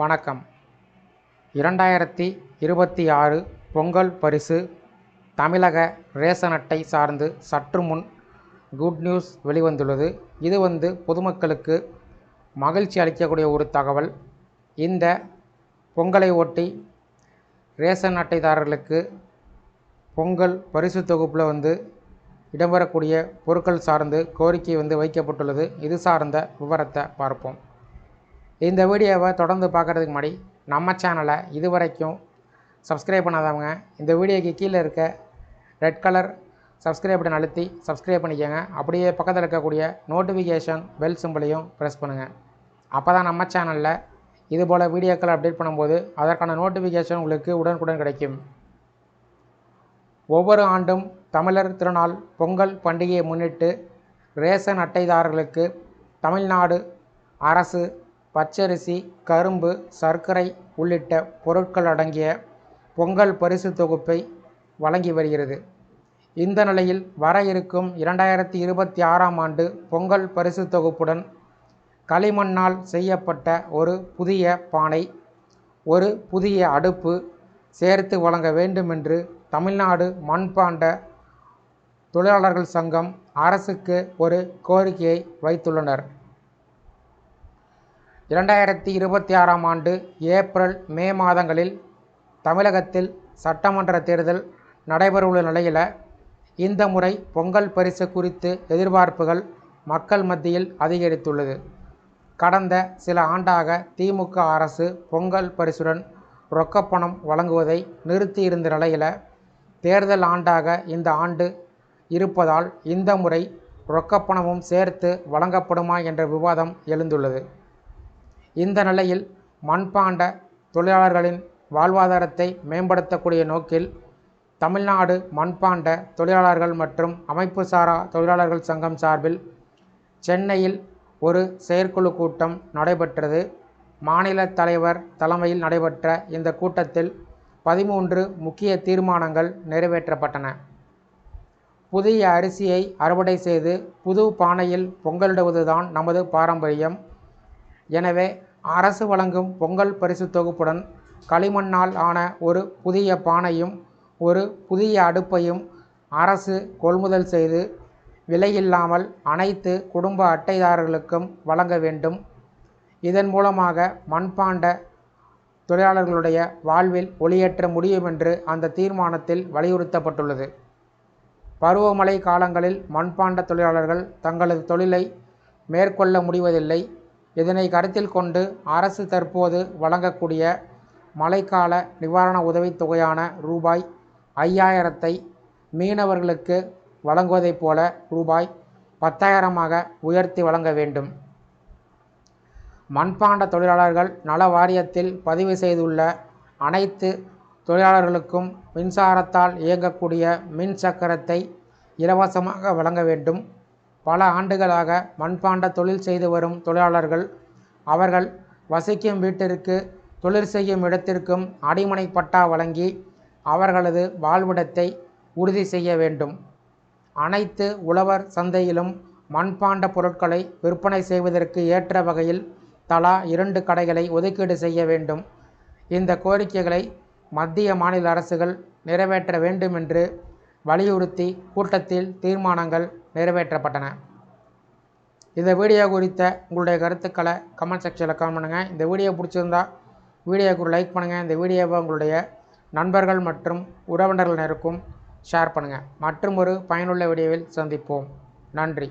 வணக்கம். இரண்டாயிரத்தி இருபத்தி ஆறு பொங்கல் பரிசு தமிழக ரேஷன் அட்டை சார்ந்து சற்று முன் குட் நியூஸ் வெளிவந்துள்ளது. இது வந்து பொதுமக்களுக்கு மகிழ்ச்சி அளிக்கக்கூடிய ஒரு தகவல். இந்த பொங்கலை ஒட்டி ரேஷன் அட்டைதாரர்களுக்கு பொங்கல் பரிசு தொகுப்பில் வந்து இடம்பெறக்கூடிய பொருட்கள் சார்ந்து கோரிக்கை வந்து வைக்கப்பட்டுள்ளது. இது சார்ந்த விவரத்தை பார்ப்போம். இந்த வீடியோவை தொடர்ந்து பார்க்குறதுக்கு முன்னாடி நம்ம சேனலை இது வரைக்கும் சப்ஸ்கிரைப் பண்ணாதவங்க இந்த வீடியோக்கு கீழே இருக்க ரெட் கலர் சப்ஸ்கிரைப் பட்டன் அழுத்தி சப்ஸ்கிரைப் பண்ணிக்கோங்க. அப்படியே பக்கத்தில் இருக்கக்கூடிய நோட்டிஃபிகேஷன் பெல் சிம்பிளையும் ப்ரெஸ் பண்ணுங்கள் அப்போ தான் நம்ம சேனலில் இது போல் வீடியோக்களை அப்டேட் பண்ணும்போது அதற்கான நோட்டிஃபிகேஷன் உங்களுக்கு உடனுக்குடன் கிடைக்கும். ஒவ்வொரு ஆண்டும் தமிழர் திருநாள் பொங்கல் பண்டிகையை முன்னிட்டு ரேஷன் அட்டைதாரர்களுக்கு தமிழ்நாடு அரசு பச்சரிசி கரும்பு சர்க்கரை உள்ளிட்ட பொருட்கள் அடங்கிய பொங்கல் பரிசு தொகுப்பை வழங்கி வருகிறது. இந்த நிலையில் வர இருக்கும் இரண்டாயிரத்தி இருபத்தி ஆறாம் ஆண்டு பொங்கல் பரிசு தொகுப்புடன் களிமண்ணால் செய்யப்பட்ட ஒரு புதிய பானை ஒரு புதிய அடுப்பு சேர்த்து வழங்க வேண்டும் என்று தமிழ்நாடு மண்பாண்ட தொழிலாளர்கள் சங்கம் அரசுக்கு ஒரு கோரிக்கையை வைத்துள்ளனர். இரண்டாயிரத்தி இருபத்தி ஆறாம் ஆண்டு ஏப்ரல் மே மாதங்களில் தமிழகத்தில் சட்டமன்ற தேர்தல் நடைபெறவுள்ள நிலையில் இந்த முறை பொங்கல் பரிசு குறித்து எதிர்பார்ப்புகள் மக்கள் மத்தியில் அதிகரித்துள்ளது. கடந்த சில ஆண்டாக திமுக அரசு பொங்கல் பரிசுடன் ரொக்கப்பணம் வழங்குவதை நிறுத்தியிருந்த நிலையில் தேர்தல் ஆண்டாக இந்த ஆண்டு இருப்பதால் இந்த முறை ரொக்கப்பணமும் சேர்த்து வழங்கப்படுமா என்ற விவாதம் எழுந்துள்ளது. இந்த நிலையில் மண்பாண்ட தொழிலாளர்களின் வாழ்வாதாரத்தை மேம்படுத்தக்கூடிய நோக்கில் தமிழ்நாடு மண்பாண்ட தொழிலாளர்கள் மற்றும் அமைப்பு சாரா தொழிலாளர்கள் சங்கம் சார்பில் சென்னையில் ஒரு செயற்குழு கூட்டம் நடைபெற்றது. மாநில தலைவர் தலைமையில் நடைபெற்ற இந்த கூட்டத்தில் பதிமூன்று முக்கிய தீர்மானங்கள் நிறைவேற்றப்பட்டன. புதிய அரிசியை அறுவடை செய்து புது பானையில் பொங்கலிடுவதுதான் நமது பாரம்பரியம். எனவே அரசு வழங்கும் பொங்கல் பரிசு தொகுப்புடன் களிமண்ணால் ஆன ஒரு புதிய பானையும் ஒரு புதிய அடுப்பையும் அரசு கொள்முதல் செய்து விலையில்லாமல் அனைத்து குடும்ப அட்டைதாரர்களுக்கும் வழங்க வேண்டும். இதன் மூலமாக மண்பாண்ட தொழிலாளர்களுடைய வாழ்வில் ஒளியேற்ற முடியும் என்று அந்த தீர்மானத்தில் வலியுறுத்தப்பட்டுள்ளது. பருவமழை காலங்களில் மண்பாண்ட தொழிலாளர்கள் தங்களது தொழிலை மேற்கொள்ள முடிவதில்லை. இதனை கருத்தில் கொண்டு அரசு தற்போது வழங்கக்கூடிய மழைக்கால நிவாரண உதவித் தொகையான ரூபாய் ஐயாயிரத்தை மீனவர்களுக்கு வழங்குவதைப் போல ரூபாய் பத்தாயிரமாக உயர்த்தி வழங்க வேண்டும். மண்பாண்ட தொழிலாளர்கள் நல வாரியத்தில் பதிவு செய்துள்ள அனைத்து தொழிலாளர்களுக்கும் மின்சாரத்தால் இயங்கக்கூடிய மின் சக்கரத்தை இலவசமாக வழங்க வேண்டும். பல ஆண்டுகளாக மண்பாண்ட தொழில் செய்து வரும் தொழிலாளர்கள் அவர்கள் வசிக்கும் வீட்டிற்கு தொழில் செய்யும் இடத்திற்கும் அடிமனை பட்டா வழங்கி அவர்களது வாழ்விடத்தை உறுதி செய்ய வேண்டும். அனைத்து உழவர் சந்தையிலும் மண்பாண்ட பொருட்களை விற்பனை செய்வதற்கு ஏற்ற வகையில் தலா இரண்டு கடைகளை ஒதுக்கீடு செய்ய வேண்டும். இந்த கோரிக்கைகளை மத்திய மாநில அரசுகள் நிறைவேற்ற வேண்டும் என்று வலியுறுத்தி கூட்டத்தில் தீர்மானங்கள் நிறைவேற்றப்பட்டன. இந்த வீடியோ குறித்த உங்களுடைய கருத்துக்களை கமெண்ட் செக்ஷனில் கமெண்ட் பண்ணுங்கள் இந்த வீடியோ பிடிச்சிருந்தா வீடியோக்கு ஒரு லைக் பண்ணுங்கள் இந்த வீடியோவை உங்களுடைய நண்பர்கள் மற்றும் உறவினர்கள் நேருக்கும் ஷேர் பண்ணுங்கள் மற்றும் ஒரு பயனுள்ள வீடியோவில் சந்திப்போம். நன்றி.